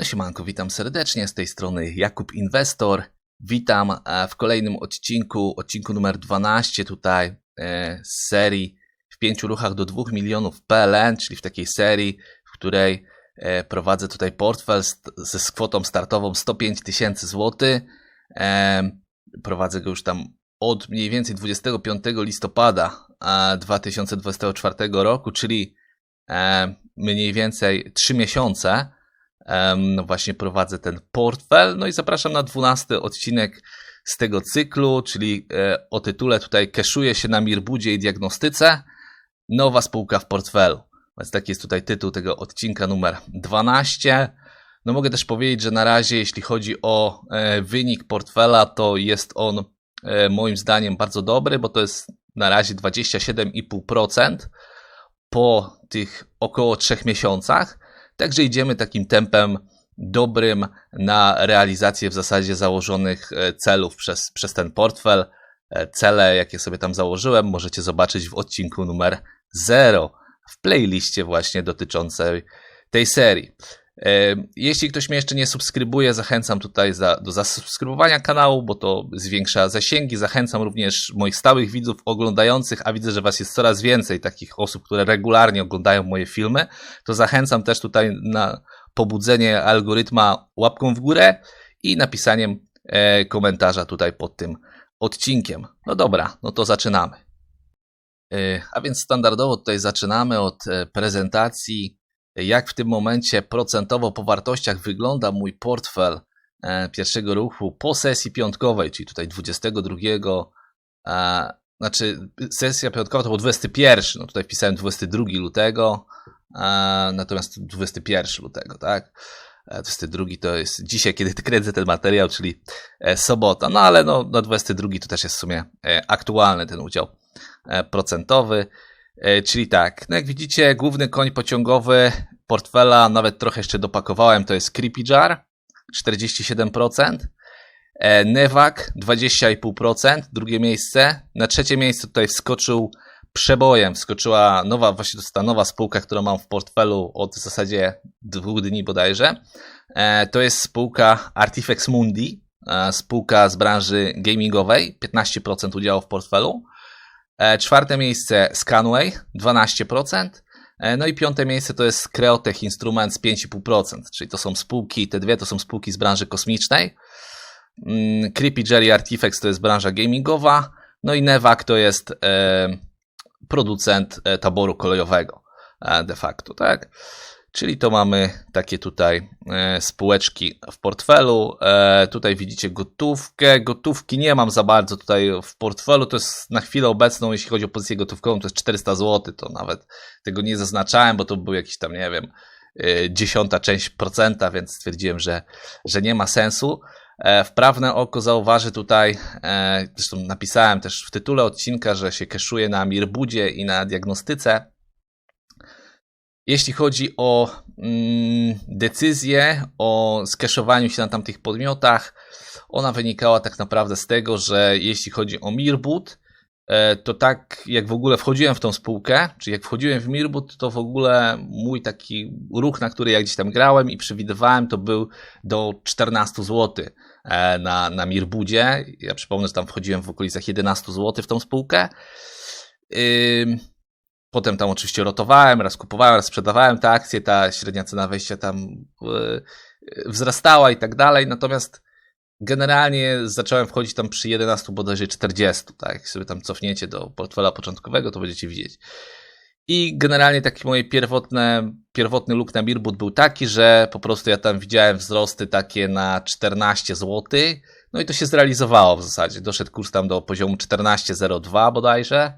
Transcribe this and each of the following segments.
No siemanko, witam serdecznie, z tej strony Jakub Inwestor. Witam e, w kolejnym odcinku, odcinku numer 12 tutaj e, z serii w pięciu ruchach do 2 milionów PLN, czyli w takiej serii, w której e, prowadzę tutaj portfel ze kwotą startową 105 tysięcy złotych. Prowadzę go już tam od mniej więcej 25 listopada e, 2024 roku, czyli mniej więcej 3 miesiące. No właśnie prowadzę ten portfel. No i zapraszam na 12 odcinek z tego cyklu, czyli e, o tytule tutaj Keszuję się na Mirbudzie i diagnostyce. Nowa spółka w portfelu. Więc taki jest tutaj tytuł tego odcinka numer 12. No mogę też powiedzieć, że na razie jeśli chodzi o e, wynik portfela, to jest on e, moim zdaniem bardzo dobry, bo to jest na razie 27,5% po tych około 3 miesiącach. Także idziemy takim tempem dobrym na realizację w zasadzie założonych e, celów przez, przez ten portfel. E, Cele, jakie sobie tam założyłem, możecie zobaczyć w odcinku numer 0 w playliście właśnie dotyczącej tej serii. E, Jeśli ktoś mnie jeszcze nie subskrybuje, zachęcam tutaj za, do zasubskrybowania kanału, bo to zwiększa zasięgi. Zachęcam również moich stałych widzów oglądających, a widzę, że Was jest coraz więcej takich osób, które regularnie oglądają moje filmy. To zachęcam też tutaj na pobudzenie algorytma łapką w górę i napisaniem e, komentarza tutaj pod tym odcinkiem. No dobra, no to zaczynamy. E, A więc standardowo tutaj zaczynamy od prezentacji jak w tym momencie procentowo po wartościach wygląda mój portfel e, pierwszego ruchu po sesji piątkowej, czyli tutaj 22, e, znaczy sesja piątkowa to był 21, no tutaj wpisałem 22 lutego, e, natomiast 21 lutego, tak? E, 22 to jest dzisiaj, kiedy kręcę ten materiał, czyli sobota, no ale no, na 22 to też jest w sumie aktualny ten udział procentowy. E, Czyli tak, no jak widzicie, główny koń pociągowy portfela, nawet trochę jeszcze dopakowałem, to jest Creepy Jar, 47%. E, Nevak 20,5%, drugie miejsce. Na trzecie miejsce tutaj wskoczył przebojem, wskoczyła nowa, właśnie to jest ta nowa spółka, którą mam w portfelu od w zasadzie dwóch dni bodajże. E, To jest spółka Artifex Mundi, e, spółka z branży gamingowej, 15% udziału w portfelu. E, Czwarte miejsce Scanway 12%. E, No i piąte miejsce to jest Creotech Instruments 5,5%, czyli to są spółki, te dwie to są spółki z branży kosmicznej. Mm, Creepy Jelly Artifex to jest branża gamingowa. No i Nevak to jest e, producent taboru kolejowego de facto, tak? Czyli to mamy takie tutaj e, spółeczki w portfelu. E, tutaj widzicie gotówkę. Gotówki nie mam za bardzo tutaj w portfelu. To jest na chwilę obecną, jeśli chodzi o pozycję gotówkową, to jest 400 zł. To nawet tego nie zaznaczałem, bo to był jakiś tam, nie wiem, e, dziesiąta część procenta, więc stwierdziłem, że, że nie ma sensu. Wprawne oko zauważy tutaj, zresztą napisałem też w tytule odcinka, że się keszuje na Mirbudzie i na diagnostyce. Jeśli chodzi o mm, decyzję o skeszowaniu się na tamtych podmiotach, ona wynikała tak naprawdę z tego, że jeśli chodzi o Mirbud, e, to tak jak w ogóle wchodziłem w tą spółkę, czy jak wchodziłem w Mirbud, to w ogóle mój taki ruch, na który ja gdzieś tam grałem i przewidywałem, to był do 14 zł e, na, na Mirbudzie. Ja przypomnę, że tam wchodziłem w okolicach 11 zł w tą spółkę. Potem tam oczywiście rotowałem, raz kupowałem, raz sprzedawałem te akcje, ta średnia cena wejścia tam yy, wzrastała i tak dalej, natomiast generalnie zacząłem wchodzić tam przy 11 bodajże 40, tak, jak sobie tam cofniecie do portfela początkowego, to będziecie widzieć. I generalnie taki moje pierwotne, pierwotny look na Birbut był taki, że po prostu ja tam widziałem wzrosty takie na 14 zł, no i to się zrealizowało w zasadzie. Doszedł kurs tam do poziomu 14,02 bodajże.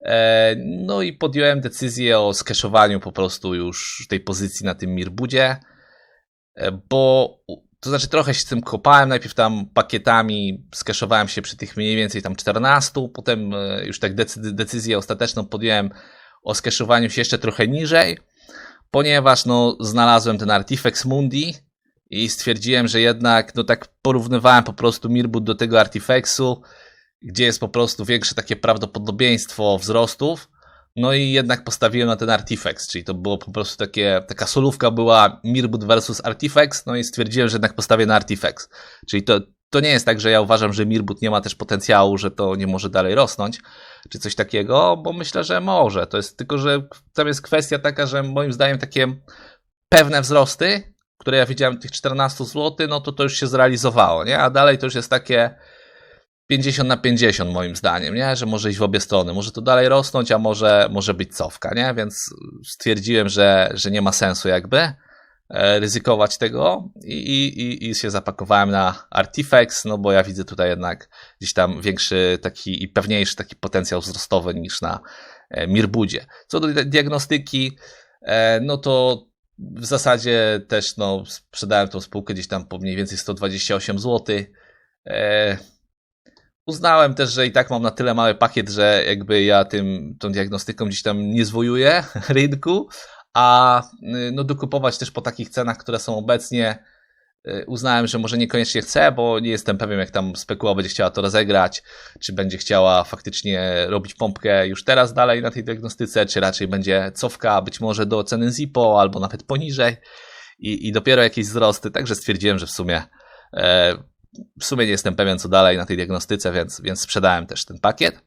E, No i podjąłem decyzję o skeszowaniu po prostu już tej pozycji na tym Mirbudzie, e, bo to znaczy trochę się z tym kopałem, najpierw tam pakietami skeszowałem się przy tych mniej więcej tam 14, potem e, już tak decy- decyzję ostateczną podjąłem o skeszowaniu się jeszcze trochę niżej, ponieważ no znalazłem ten Artifex Mundi i stwierdziłem, że jednak no tak porównywałem po prostu Mirbut do tego Artifexu, gdzie jest po prostu większe takie prawdopodobieństwo wzrostów, no i jednak postawiłem na ten Artifex, czyli to było po prostu takie, taka solówka była Mirbut versus Artifex, no i stwierdziłem, że jednak postawię na Artifex. Czyli to, to nie jest tak, że ja uważam, że Mirbut nie ma też potencjału, że to nie może dalej rosnąć, czy coś takiego, bo myślę, że może. To jest tylko, że tam jest kwestia taka, że moim zdaniem takie pewne wzrosty, które ja widziałem tych 14 zł, no to to już się zrealizowało, nie? A dalej to już jest takie 50 na 50 moim zdaniem, nie? Że może iść w obie strony. Może to dalej rosnąć, a może, może być cofka, nie? Więc stwierdziłem, że, że nie ma sensu jakby e, ryzykować tego i, i, i się zapakowałem na Artifex, no bo ja widzę tutaj jednak gdzieś tam większy taki i pewniejszy taki potencjał wzrostowy niż na e, Mirbudzie. Co do diagnostyki, e, no to w zasadzie też no, sprzedałem tą spółkę gdzieś tam po mniej więcej 128 zł. Uznałem też, że i tak mam na tyle mały pakiet, że jakby ja tym, tą diagnostyką gdzieś tam nie zwojuję rynku, a no dokupować też po takich cenach, które są obecnie, uznałem, że może niekoniecznie chcę, bo nie jestem pewien, jak tam spekuła będzie chciała to rozegrać, czy będzie chciała faktycznie robić pompkę już teraz dalej na tej diagnostyce, czy raczej będzie cofka być może do ceny ZIPO albo nawet poniżej i, i dopiero jakieś wzrosty, także stwierdziłem, że w sumie e, w sumie nie jestem pewien, co dalej na tej diagnostyce, więc, więc sprzedałem też ten pakiet.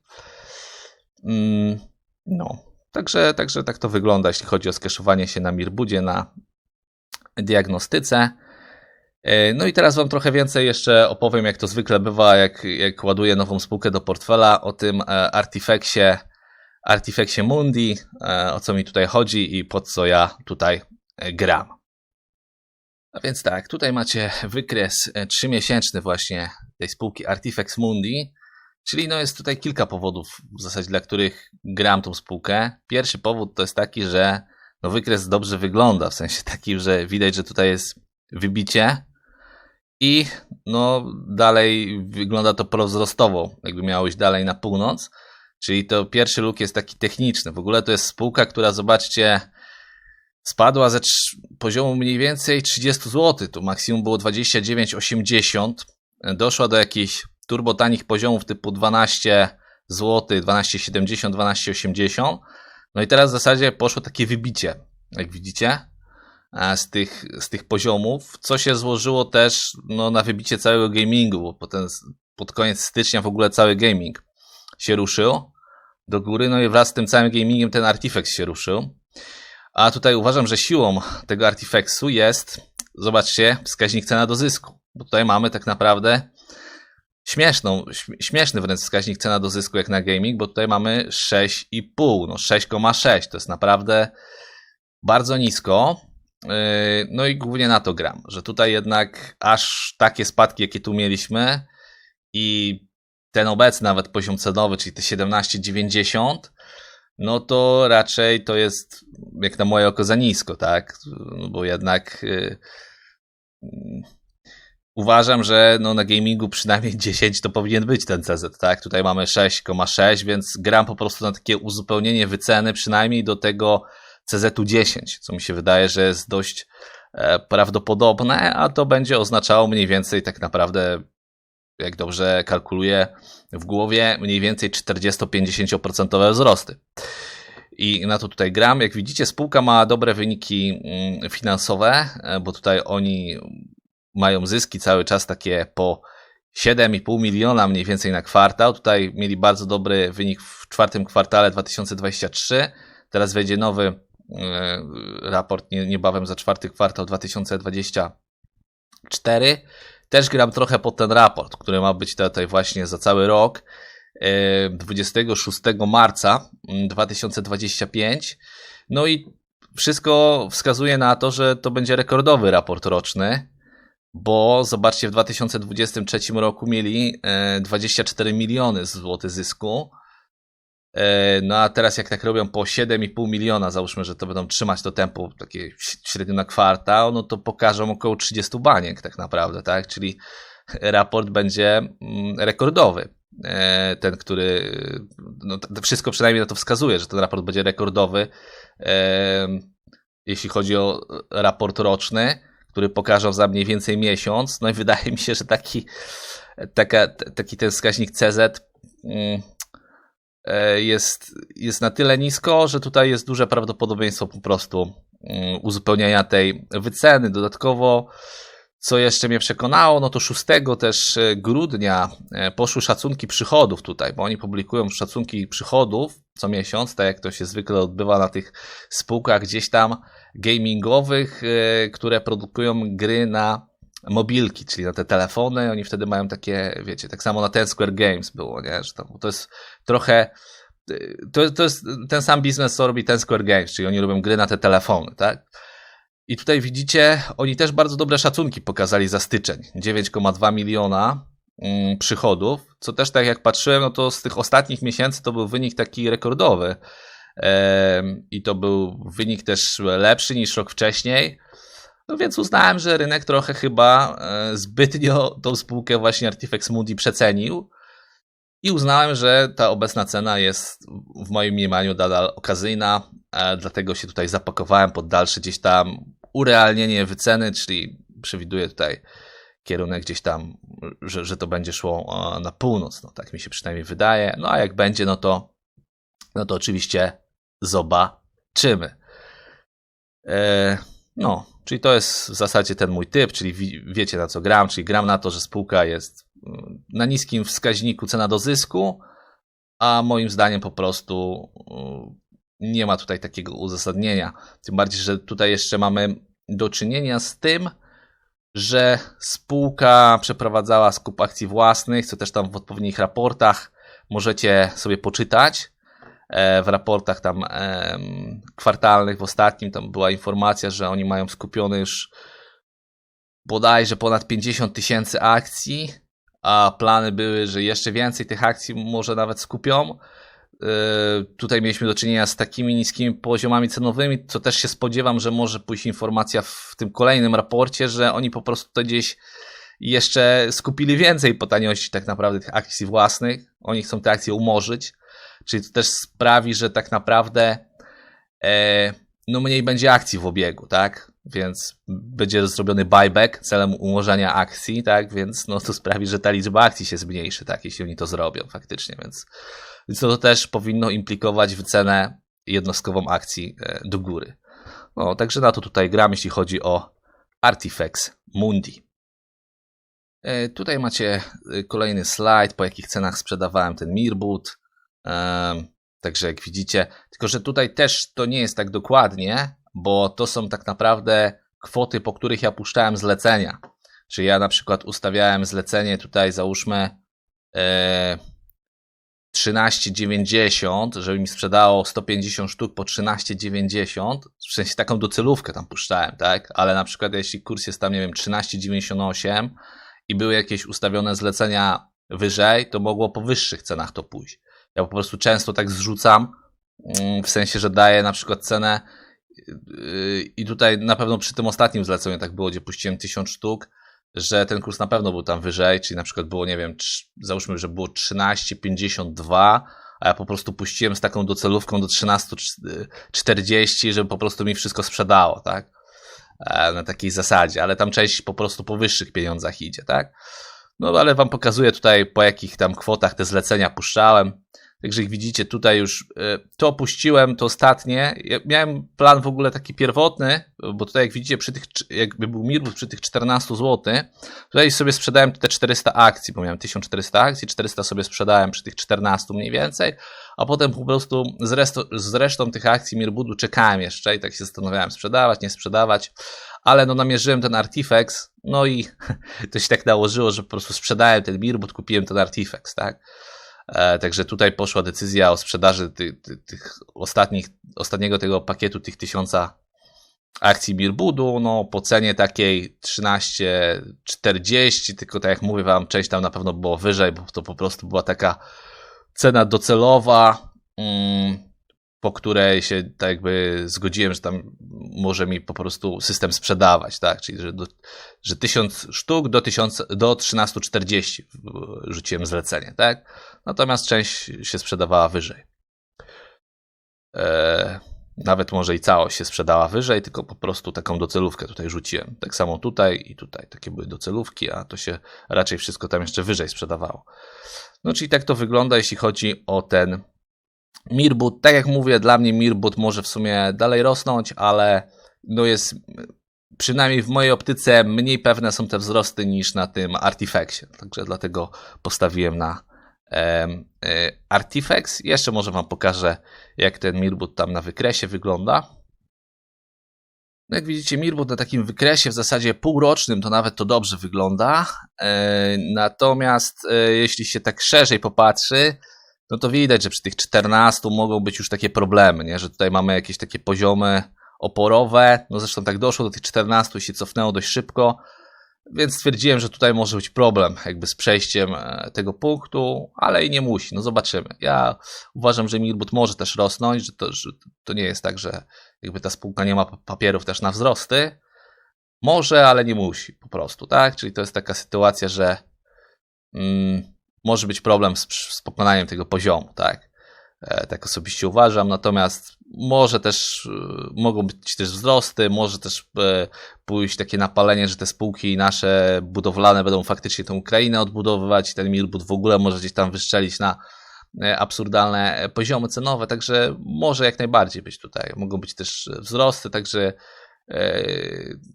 Mm, no, także, także tak to wygląda, jeśli chodzi o skeszowanie się na Mirbudzie, na diagnostyce. E, no i teraz Wam trochę więcej jeszcze opowiem, jak to zwykle bywa, jak, jak ładuję nową spółkę do portfela, o tym e, Artifexie, Artifexie Mundi, e, o co mi tutaj chodzi i po co ja tutaj gram. A więc tak, tutaj macie wykres trzymiesięczny właśnie tej spółki Artifex Mundi, czyli no jest tutaj kilka powodów w zasadzie, dla których gram tą spółkę. Pierwszy powód to jest taki, że no wykres dobrze wygląda, w sensie takim, że widać, że tutaj jest wybicie i no dalej wygląda to prowzrostowo, jakby miało iść dalej na północ. Czyli to pierwszy luk jest taki techniczny. W ogóle to jest spółka, która zobaczcie, spadła ze poziomu mniej więcej 30 zł. Tu maksimum było 29,80. Doszła do jakichś turbo tanich poziomów typu 12 zł, 12,70, 12,80. No i teraz w zasadzie poszło takie wybicie, jak widzicie, z tych, z tych poziomów, co się złożyło też no, na wybicie całego gamingu, bo potem pod koniec stycznia w ogóle cały gaming się ruszył do góry, no i wraz z tym całym gamingiem ten Artifex się ruszył. A tutaj uważam, że siłą tego Artifexu jest, zobaczcie, wskaźnik cena do zysku. Bo tutaj mamy tak naprawdę śmieszną, śmieszny wręcz wskaźnik cena do zysku jak na gaming, bo tutaj mamy 6,5, no 6,6 to jest naprawdę bardzo nisko. Yy, no i głównie na to gram, że tutaj jednak aż takie spadki, jakie tu mieliśmy i ten obecny nawet poziom cenowy, czyli te 17,90, no to raczej to jest jak na moje oko za nisko, tak? No bo jednak yy, uważam, że no na gamingu przynajmniej 10 to powinien być ten CZ, tak? Tutaj mamy 6,6, więc gram po prostu na takie uzupełnienie wyceny przynajmniej do tego CZ-u 10, co mi się wydaje, że jest dość e, prawdopodobne, a to będzie oznaczało mniej więcej tak naprawdę, jak dobrze kalkuluję w głowie, mniej więcej 40-50% wzrosty. I na to tutaj gram. Jak widzicie, spółka ma dobre wyniki mm, finansowe, e, bo tutaj oni mają zyski cały czas takie po 7,5 miliona mniej więcej na kwartał. Tutaj mieli bardzo dobry wynik w czwartym kwartale 2023. Teraz wejdzie nowy e, raport niebawem za czwarty kwartał 2024. Też gram trochę pod ten raport, który ma być tutaj właśnie za cały rok. 26 marca 2025. Mm, no i wszystko wskazuje na to, że to będzie rekordowy raport roczny, bo zobaczcie, w 2023 roku mieli 24 miliony złotych zysku, E, No a teraz jak tak robią po 7,5 miliona, załóżmy, że to będą trzymać to tempo takie średnio na kwartał, no to pokażą około 30 baniek tak naprawdę, tak? Czyli raport będzie mm, rekordowy. E, Ten, który, no wszystko przynajmniej na to wskazuje, że ten raport będzie rekordowy, e, jeśli chodzi o raport roczny, który pokażą za mniej więcej miesiąc. No i wydaje mi się, że taki, taka, taki ten wskaźnik CZ mm, e, jest, jest na tyle nisko, że tutaj jest duże prawdopodobieństwo po prostu mm, uzupełnienia tej wyceny. Dodatkowo, co jeszcze mnie przekonało, no to 6 też e, grudnia e, poszły szacunki przychodów tutaj, bo oni publikują szacunki przychodów co miesiąc, tak jak to się zwykle odbywa na tych spółkach gdzieś tam gamingowych, e, które produkują gry na mobilki, czyli na te telefony. Oni wtedy mają takie, wiecie, tak samo na Ten Square Games było, nie? Że to, to jest trochę. To, to jest ten sam biznes, co robi Ten Square Games, czyli oni robią gry na te telefony, tak? I tutaj widzicie, oni też bardzo dobre szacunki pokazali za styczeń. 9,2 miliona mm, przychodów, co też tak jak patrzyłem, no to z tych ostatnich miesięcy to był wynik taki rekordowy. I to był wynik też lepszy niż rok wcześniej. No więc uznałem, że rynek trochę chyba e, zbytnio tą spółkę właśnie Artifex Mundi przecenił. I uznałem, że ta obecna cena jest w moim mniemaniu nadal okazyjna, e, dlatego się tutaj zapakowałem pod dalsze gdzieś tam urealnienie wyceny, czyli przewiduję tutaj kierunek gdzieś tam, że, że to będzie szło e, na północ, no tak mi się przynajmniej wydaje. No a jak będzie, no to, no to oczywiście zobaczymy. E, no, czyli to jest w zasadzie ten mój typ, czyli wi- wiecie na co gram, czyli gram na to, że spółka jest mm, na niskim wskaźniku cena do zysku, a moim zdaniem po prostu mm, nie ma tutaj takiego uzasadnienia. Tym bardziej, że tutaj jeszcze mamy do czynienia z tym, że spółka przeprowadzała skup akcji własnych, co też tam w odpowiednich raportach możecie sobie poczytać. E, W raportach tam kwartalnych, w ostatnim, tam była informacja, że oni mają skupione już bodajże ponad 50 tysięcy akcji, a plany były, że jeszcze więcej tych akcji może nawet skupią. Yy, Tutaj mieliśmy do czynienia z takimi niskimi poziomami cenowymi, co też się spodziewam, że może pójść informacja w tym kolejnym raporcie, że oni po prostu to gdzieś jeszcze skupili więcej po taniości tak naprawdę tych akcji własnych. Oni chcą te akcje umorzyć, czyli to też sprawi, że tak naprawdę e, no mniej będzie akcji w obiegu, tak? Więc będzie zrobiony buyback celem umorzenia akcji, tak? Więc no to sprawi, że ta liczba akcji się zmniejszy, tak? Jeśli oni to zrobią faktycznie, więc więc to też powinno implikować wycenę jednostkową akcji e, do góry. No, także na to tutaj gram, jeśli chodzi o Artifex Mundi. E, Tutaj macie e, kolejny slajd, po jakich cenach sprzedawałem ten Mirboot. Także jak widzicie, tylko że tutaj też to nie jest tak dokładnie, bo to są tak naprawdę kwoty, po których ja puszczałem zlecenia. Czyli ja na przykład ustawiałem zlecenie tutaj, załóżmy e, 13,90, żeby mi sprzedało 150 sztuk po 13,90, w sensie taką docelówkę tam puszczałem, tak? Ale na przykład jeśli kurs jest tam, nie wiem, 13,98 i były jakieś ustawione zlecenia wyżej, to mogło po wyższych cenach to pójść. Ja po prostu często tak zrzucam, mm, w sensie, że daję na przykład cenę yy, i tutaj na pewno przy tym ostatnim zleceniu tak było, gdzie puściłem 1000 sztuk, że ten kurs na pewno był tam wyżej, czyli na przykład było, nie wiem, załóżmy, że było 13,52, a ja po prostu puściłem z taką docelówką do 13,40, żeby po prostu mi wszystko sprzedało, tak? E, Na takiej zasadzie, ale tam część po prostu po wyższych pieniądzach idzie, tak? No ale wam pokazuję tutaj po jakich tam kwotach te zlecenia puszczałem. Także jak widzicie tutaj już e, to opuściłem, to ostatnie. Ja miałem plan w ogóle taki pierwotny, bo tutaj jak widzicie przy tych, jakby był Mirbus przy tych 14 zł, tutaj sobie sprzedałem te 400 akcji, bo miałem 1400 akcji, 400 sobie sprzedałem przy tych 14 mniej więcej, a potem po prostu z, resztą, z resztą tych akcji Mirbudu czekałem jeszcze i tak się zastanawiałem sprzedawać, nie sprzedawać, ale no namierzyłem ten Artifex, no i to się tak nałożyło, że po prostu sprzedałem ten Mirbud, kupiłem ten Artifex, tak? E, Także tutaj poszła decyzja o sprzedaży ty, ty, tych ostatnich, ostatniego tego pakietu, tych tysiąca akcji Mirbudu, no po cenie takiej 13,40, tylko tak jak mówię wam, część tam na pewno było wyżej, bo to po prostu była taka cena docelowa, mm, po której się tak jakby zgodziłem, że tam może mi po prostu system sprzedawać, tak? Czyli że, do, że 1000 sztuk do, 1000, do 1340 rzuciłem zlecenie, tak? Natomiast część się sprzedawała wyżej. E, nawet może i całość się sprzedała wyżej, tylko po prostu taką docelówkę tutaj rzuciłem. Tak samo tutaj i tutaj. Takie były docelówki, a to się raczej wszystko tam jeszcze wyżej sprzedawało. No czyli tak to wygląda, jeśli chodzi o ten Mirbut. Tak jak mówię, dla mnie Mirbut może w sumie dalej rosnąć, ale no jest przynajmniej w mojej optyce mniej pewne są te wzrosty niż na tym Artifexie. Także dlatego postawiłem na Artifex. Jeszcze może Wam pokażę, jak ten Mirbut tam na wykresie wygląda. No jak widzicie, Mirbut na takim wykresie w zasadzie półrocznym to nawet to dobrze wygląda. E, natomiast e, jeśli się tak szerzej popatrzy, no to widać, że przy tych 14 mogą być już takie problemy, nie? że tutaj mamy jakieś takie poziomy oporowe. No zresztą tak doszło do tych 14 i się cofnęło dość szybko. Więc stwierdziłem, że tutaj może być problem jakby z przejściem e, tego punktu, ale i nie musi. No zobaczymy. Ja uważam, że Mirbut może też rosnąć, że to, że to nie jest tak, że jakby ta spółka nie ma papierów też na wzrosty. Może, ale nie musi po prostu, tak? Czyli to jest taka sytuacja, że mm, może być problem z, z pokonaniem tego poziomu, tak? E, tak osobiście uważam, natomiast może też, e, mogą być też wzrosty, może też e, pójść takie napalenie, że te spółki nasze budowlane będą faktycznie tę Ukrainę odbudowywać i ten Mirbut w ogóle może gdzieś tam wyszczelić na absurdalne poziomy cenowe, także może jak najbardziej być tutaj. Mogą być też wzrosty, także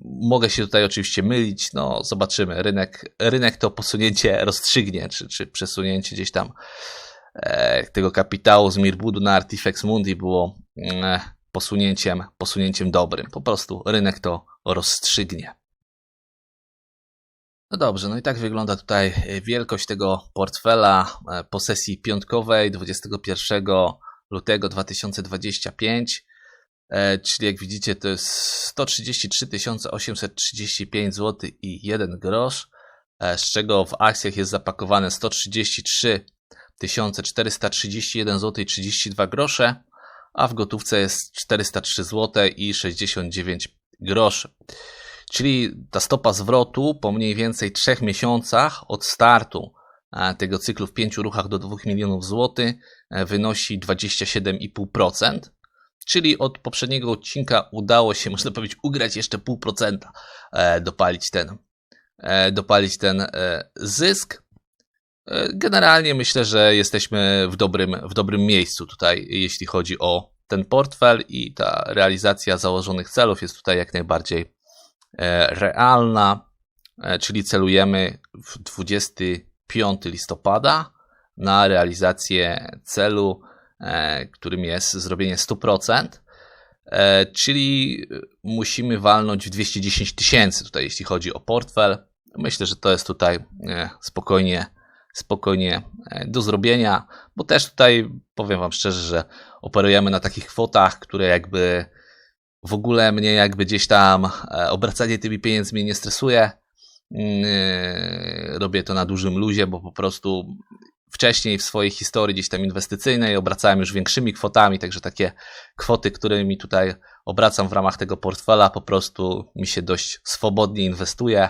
mogę się tutaj oczywiście mylić, no zobaczymy. Rynek, rynek to posunięcie rozstrzygnie, czy, czy przesunięcie gdzieś tam tego kapitału z Mirbudu na Artifex Mundi było mm, posunięciem, posunięciem dobrym. Po prostu rynek to rozstrzygnie. No dobrze, no i tak wygląda tutaj wielkość tego portfela e, po sesji piątkowej 21 lutego 2025. E, czyli jak widzicie to jest 133 835 zł i 1 grosz, z czego w akcjach jest zapakowane 133 1431 zł i 32 grosze, a w gotówce jest 403 zł i 69 groszy. Czyli ta stopa zwrotu po mniej więcej 3 miesiącach od startu e, tego cyklu w 5 ruchach do 2 milionów złotych e, wynosi 27,5%. Czyli od poprzedniego odcinka udało się, można powiedzieć, ugrać jeszcze pół procenta, e, dopalić ten, dopalić ten zysk. E, generalnie myślę, że jesteśmy w dobrym, w dobrym miejscu tutaj, jeśli chodzi o ten portfel i ta realizacja założonych celów jest tutaj jak najbardziej e, realna, e, czyli celujemy w 25 listopada na realizację celu, którym jest zrobienie 100%, czyli musimy walnąć w 210 tysięcy tutaj, jeśli chodzi o portfel. Myślę, że to jest tutaj spokojnie spokojnie e, do zrobienia, bo też tutaj powiem Wam szczerze, że operujemy na takich kwotach, które jakby w ogóle mnie jakby gdzieś tam e, obracanie tymi pieniędzmi nie stresuje. Mm, e, robię to na dużym luzie, bo po prostu wcześniej w swojej historii gdzieś tam inwestycyjnej obracałem już większymi kwotami, także takie kwoty, którymi tutaj obracam w ramach tego portfela, po prostu mi się dość swobodnie inwestuje.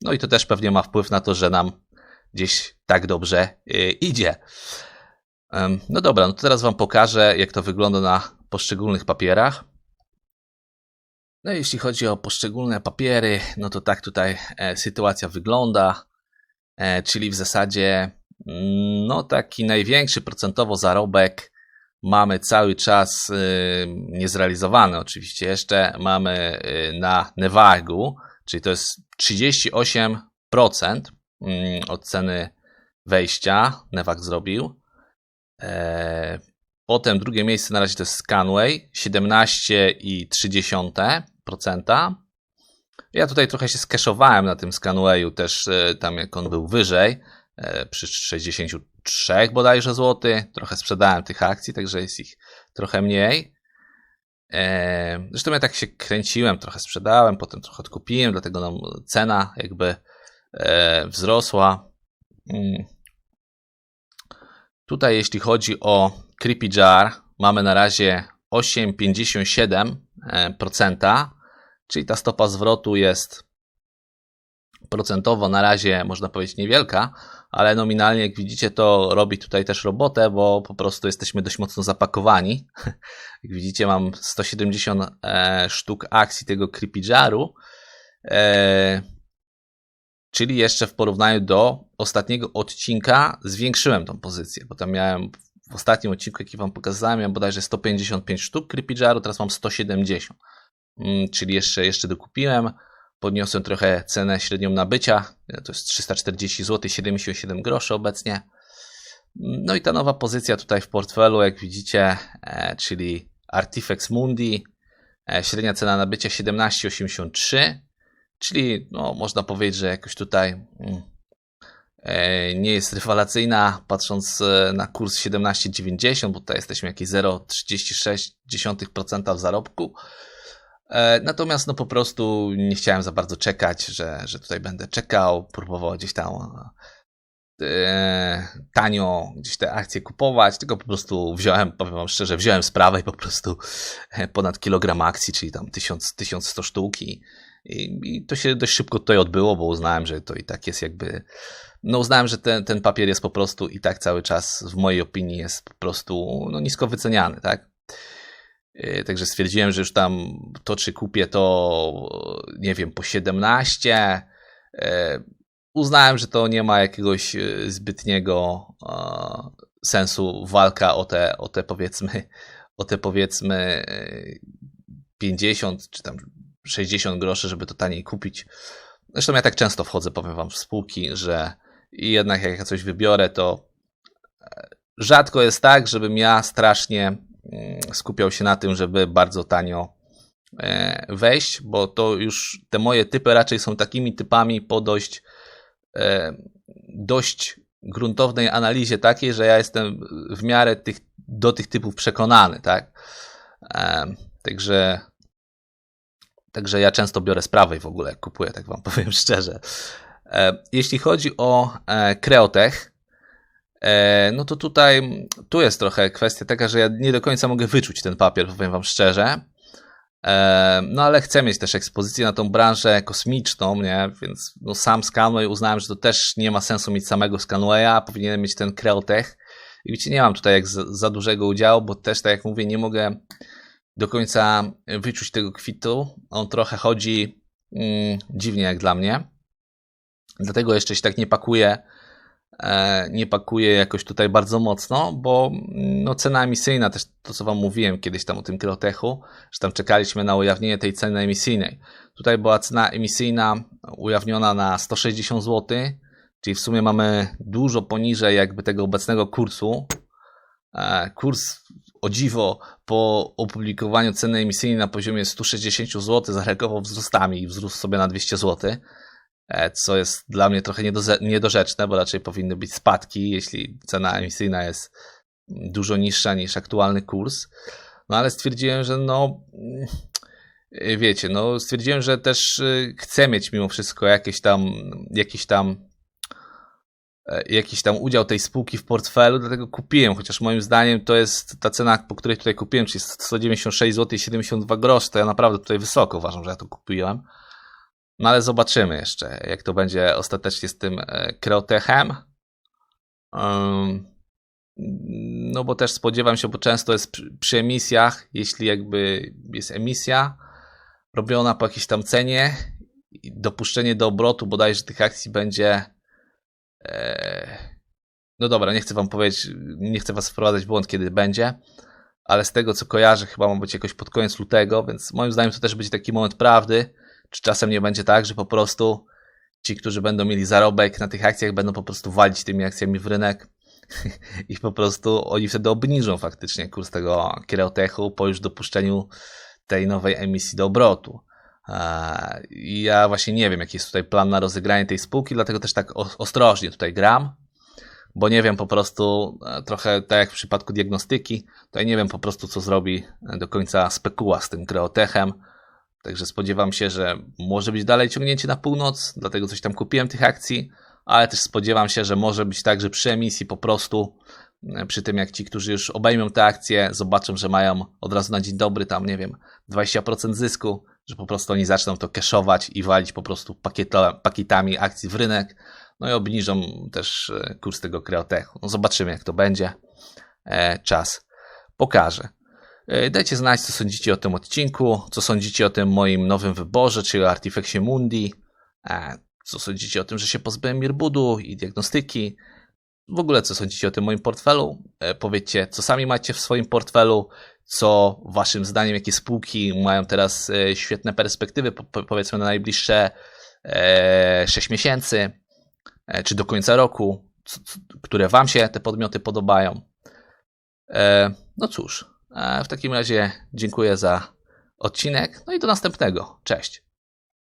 No i to też pewnie ma wpływ na to, że nam gdzieś tak dobrze y, idzie. No dobra, no to teraz Wam pokażę, jak to wygląda na poszczególnych papierach. No jeśli chodzi o poszczególne papiery, no to tak tutaj e, sytuacja wygląda, e, czyli w zasadzie mm, no taki największy procentowo zarobek mamy cały czas y, niezrealizowany oczywiście jeszcze, mamy y, na Nevagu, czyli to jest 38% mm, od ceny wejścia. Nevak zrobił. E, potem drugie miejsce na razie to jest Scanway 17,3%. Ja tutaj trochę się skeszowałem na tym Scanwayu też e, tam jak on był wyżej e, przy 63 bodajże złoty. Trochę sprzedałem tych akcji, także jest ich trochę mniej. E, zresztą ja tak się kręciłem, trochę sprzedałem, potem trochę odkupiłem, dlatego nam cena jakby e, wzrosła. Mm. Tutaj jeśli chodzi o Creepy Jar, mamy na razie 8,57%, czyli ta stopa zwrotu jest procentowo na razie, można powiedzieć, niewielka, ale nominalnie, jak widzicie, to robi tutaj też robotę, bo po prostu jesteśmy dość mocno zapakowani. Jak widzicie, mam 170 e, sztuk akcji tego Creepy Jaru, e, czyli jeszcze w porównaniu do ostatniego odcinka zwiększyłem tą pozycję, bo tam miałem w ostatnim odcinku, jaki wam pokazałem, miałem bodajże 155 sztuk Creepy Jaru, teraz mam 170, mm, czyli jeszcze, jeszcze dokupiłem. Podniosłem trochę cenę średnią nabycia, to jest 340 zł, 77 groszy obecnie. No i ta nowa pozycja tutaj w portfelu, jak widzicie, e, czyli Artifex Mundi, e, średnia cena nabycia 17,83, czyli no, można powiedzieć, że jakoś tutaj mm, e, nie jest rewelacyjna, patrząc na kurs 17,90, bo tutaj jesteśmy jakieś 0,36% w zarobku. E, natomiast no po prostu nie chciałem za bardzo czekać, że, że tutaj będę czekał, próbował gdzieś tam e, tanio gdzieś te akcje kupować, tylko po prostu wziąłem, powiem wam szczerze, wziąłem sprawę i po prostu ponad kilogram akcji, czyli tam 1000, 1100 sztuki i, i to się dość szybko tutaj odbyło, bo uznałem, że to i tak jest jakby no uznałem, że ten, ten papier jest po prostu i tak cały czas w mojej opinii jest po prostu no, nisko wyceniany, tak? Yy, także stwierdziłem, że już tam to, czy kupię to, nie wiem, po 17. Yy, uznałem, że to nie ma jakiegoś yy, zbytniego sensu walka o te, o te powiedzmy, o te powiedzmy 50 czy tam 60 groszy, żeby to taniej kupić. Zresztą ja tak często wchodzę, powiem wam, w spółki, że jednak jak ja coś wybiorę, to rzadko jest tak, żebym ja strasznie skupiał się na tym, żeby bardzo tanio e, wejść, bo to już te moje typy raczej są takimi typami po dość, e, dość gruntownej analizie takiej, że ja jestem w miarę tych, do tych typów przekonany, tak? E, także, także ja często biorę z prawej w ogóle, kupuję, tak wam powiem szczerze. Jeśli chodzi o Kreotech, no to tutaj tu jest trochę kwestia taka, że ja nie do końca mogę wyczuć ten papier, powiem Wam szczerze. E, no ale chcę mieć też ekspozycję na tą branżę kosmiczną, nie? Więc no, sam Scanway uznałem, że to też nie ma sensu mieć samego Scanwaya, powinienem mieć ten Creotech. I widzicie, nie mam tutaj jak za, za, dużego udziału, bo też, tak jak mówię, nie mogę do końca wyczuć tego kwitu. On trochę chodzi mm, dziwnie jak dla mnie. Dlatego jeszcze się tak nie pakuje E, nie pakuje jakoś tutaj bardzo mocno, bo no, cena emisyjna, też to co Wam mówiłem kiedyś tam o tym Krylotechu, że tam czekaliśmy na ujawnienie tej ceny emisyjnej. Tutaj była cena emisyjna ujawniona na 160 zł, czyli w sumie mamy dużo poniżej jakby tego obecnego kursu. E, kurs o dziwo po opublikowaniu ceny emisyjnej na poziomie 160 zł zareagował wzrostami i wzrósł sobie na 200 zł. E, co jest dla mnie trochę niedorzeczne, bo raczej powinny być spadki, jeśli cena emisyjna jest dużo niższa niż aktualny kurs. No ale stwierdziłem, że no mm, wiecie, no stwierdziłem, że też y, chcę mieć mimo wszystko jakieś tam, jakiś tam e, jakiś tam udział tej spółki w portfelu, dlatego kupiłem, chociaż moim zdaniem to jest ta cena, po której tutaj kupiłem, czyli 196 zł i 72 groszy, to ja naprawdę tutaj wysoko uważam, że ja to kupiłem. No ale zobaczymy jeszcze, jak to będzie ostatecznie z tym e, Kreotechem. no bo też spodziewam się, bo często jest przy emisjach, jeśli jakby jest emisja robiona po jakiejś tam cenie, dopuszczenie do obrotu bodajże tych akcji będzie e, no dobra, nie chcę wam powiedzieć, nie chcę was wprowadzać w błąd, kiedy będzie, ale z tego co kojarzę, chyba ma być jakoś pod koniec lutego, więc moim zdaniem to też będzie taki moment prawdy, czy czasem nie będzie tak, że po prostu ci, którzy będą mieli zarobek na tych akcjach, będą po prostu walić tymi akcjami w rynek i po prostu oni wtedy obniżą faktycznie kurs tego Kierotechu po już dopuszczeniu tej nowej emisji do obrotu. I ja właśnie nie wiem, jaki jest tutaj plan na rozegranie tej spółki, dlatego też tak ostrożnie tutaj gram, bo nie wiem po prostu, e, trochę tak jak w przypadku diagnostyki, ja nie wiem po prostu, co zrobi do końca spekuła z tym Kreotechem. Także spodziewam się, że może być dalej ciągnięcie na północ, dlatego coś tam kupiłem tych akcji, ale też spodziewam się, że może być tak, że przy emisji po prostu e, przy tym jak ci, którzy już obejmą te akcje, zobaczą, że mają od razu na dzień dobry tam, nie wiem, 20% zysku, że po prostu oni zaczną to cashować i walić po prostu pakieta, pakietami akcji w rynek, no i obniżą też e, kurs tego Creotechu. No zobaczymy jak to będzie. E, czas pokaże. E, Dajcie znać, co sądzicie o tym odcinku, co sądzicie o tym moim nowym wyborze, czyli o Artifexie Mundi, e, co sądzicie o tym, że się pozbyłem Mirbudu i diagnostyki, w ogóle co sądzicie o tym moim portfelu. E, Powiedzcie, co sami macie w swoim portfelu, co waszym zdaniem, jakie spółki mają teraz świetne perspektywy, po- po- powiedzmy na najbliższe e, 6 miesięcy, czy do końca roku, które wam się te podmioty podobają. No cóż, e, w takim razie dziękuję za odcinek. No i do następnego. Cześć.